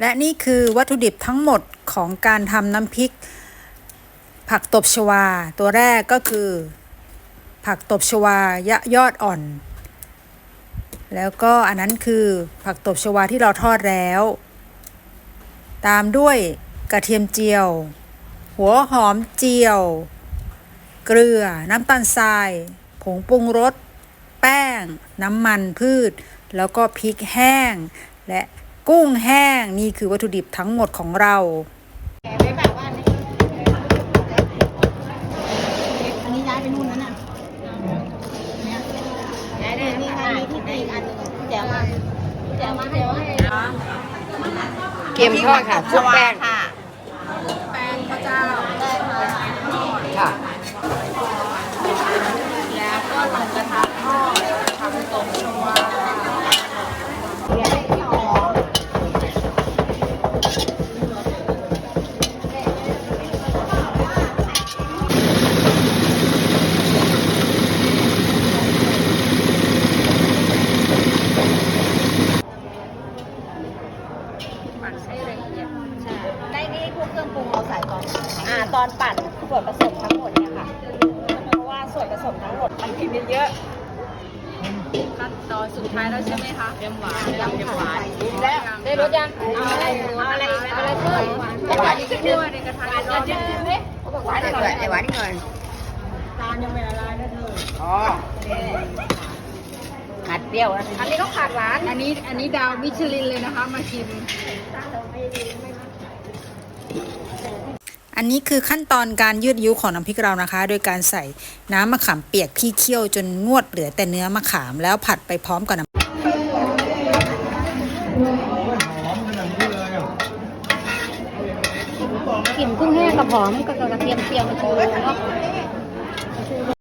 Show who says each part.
Speaker 1: และนี่คือวัตถุดิบทั้งหมดของการทำน้ำพริก ผักตบชวา ตัวแรกก็คือ ผักตบชวายะยอดอ่อน แล้วก็อันนั้นคือผักตบชวาที่เราทอดแล้ว ตามด้วยกระเทียมเจียว หัวหอมเจียว เกลือ น้ำตาลทราย ผงปรุงรส แป้ง น้ำมันพืช แล้วก็พริกแห้ง และ กุ้งแห้งนี่คือวัตถุดิบทั้งหมดของเรา
Speaker 2: อันนี้ย้ายไปนู่นแล้วน่ะย้ายได้มีใครมีที่ตีกอันแจ๋วมาแจ๋วมาแจ๋วให้
Speaker 3: เกี๊ยมทอดค่ะชุบแป้ง
Speaker 2: ค่ะ
Speaker 1: แป้งข้าวเจ้า
Speaker 2: ได้ค่ะ
Speaker 3: ค่ะ
Speaker 1: แล้วก็ลงกระทะทอดทำตบชวา
Speaker 2: ได้นี่พวกเครื่องปรุงเราใส่ตอนอ่าตอนปั่นส่วนผสมทั้งหมดเนี่ยค่ะ เพราะว่าส่วนผสมทั้งหมดมันกินเยอะ
Speaker 1: ขั้นตอนสุดท้ายแล้วใช่ไหมคะยำหวานยำหวาน
Speaker 2: แล้วได้รสยังเอาอะไรเอาอะไรเอาอะไรเพิ่มหวานอีกนิดนึง
Speaker 1: ในกระทะ
Speaker 2: หวานอีกนิดนึงไหมหวานอีกหน่อย
Speaker 3: ไอ้หวานนี่ก่อน
Speaker 2: ตาลยังไม่ละลายนะเธอ
Speaker 3: อ๋อขาด เปรี้ยวนะ
Speaker 2: อันนี้ก็ขาดหวาน
Speaker 1: อันนี้อันนี้ดาวมิชลินเลยนะคะมาชิม อันนี้คือขั้นตอนการยืดยุของน้ำพริกเรานะคะ โดยการใส่น้ำมะขามเปียกที่เคี่ยวจนงวดเหลือแต่เนื้อมะขามแล้วผัดไปพร้อมกับน้ำ
Speaker 2: กลิ่นกุ้งแห้งกับหอมกับกระเทียมเจียวมันชูเนาะ